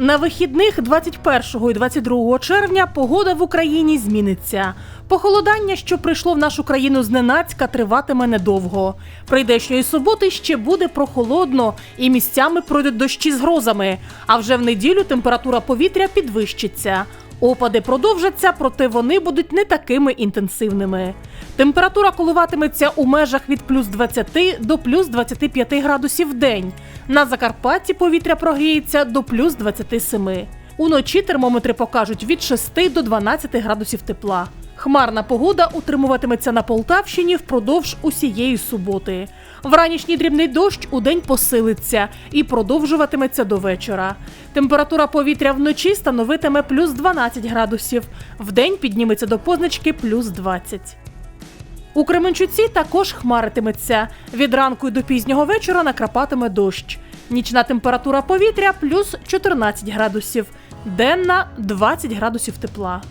На вихідних 21 і 22 червня погода в Україні зміниться. Похолодання, що прийшло в нашу країну зненацька, триватиме недовго. Прийдешньої суботи ще буде прохолодно і місцями пройдуть дощі з грозами. А вже в неділю температура повітря підвищиться. Опади продовжаться, проте вони будуть не такими інтенсивними. Температура коливатиметься у межах від плюс 20 до плюс 25 градусів в день. На Закарпатті повітря прогріється до плюс 27. Уночі термометри покажуть від 6 до 12 градусів тепла. Хмарна погода утримуватиметься на Полтавщині впродовж усієї суботи. Вранішній дрібний дощ у день посилиться і продовжуватиметься до вечора. Температура повітря вночі становитиме плюс 12 градусів, вдень підніметься до позначки плюс 20. У Кременчуці також хмаритиметься. Від ранку до пізнього вечора накрапатиме дощ. Нічна температура повітря плюс 14 градусів, денна 20 градусів тепла.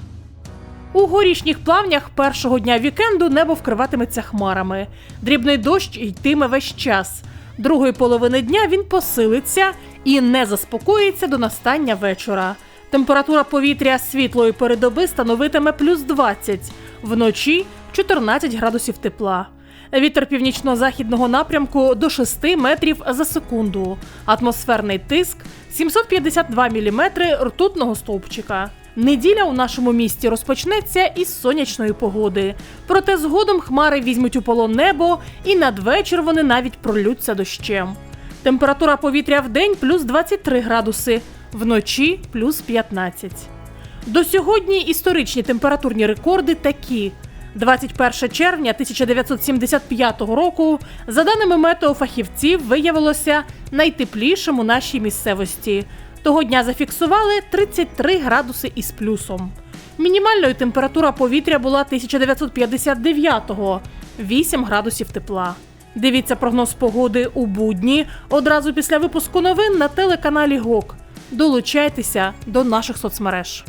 У горішніх плавнях першого дня вікенду небо вкриватиметься хмарами. Дрібний дощ йтиме весь час. Другої половини дня він посилиться і не заспокоїться до настання вечора. Температура повітря світлої передоби становитиме плюс 20, вночі 14 градусів тепла. Вітер північно-західного напрямку до 6 метрів за секунду. Атмосферний тиск 752 міліметри ртутного стовпчика. Неділя у нашому місті розпочнеться із сонячної погоди. Проте згодом хмари візьмуть у полон небо, і надвечір вони навіть пролються дощем. Температура повітря в день плюс 23 градуси, вночі плюс 15. До сьогодні історичні температурні рекорди такі. 21 червня 1975 року, за даними метеофахівців, виявилося найтеплішим у нашій місцевості. Того дня зафіксували 33 градуси із плюсом. Мінімальною температура повітря була 1959-го – 8 градусів тепла. Дивіться прогноз погоди у будні одразу після випуску новин на телеканалі ГОК. Долучайтеся до наших соцмереж.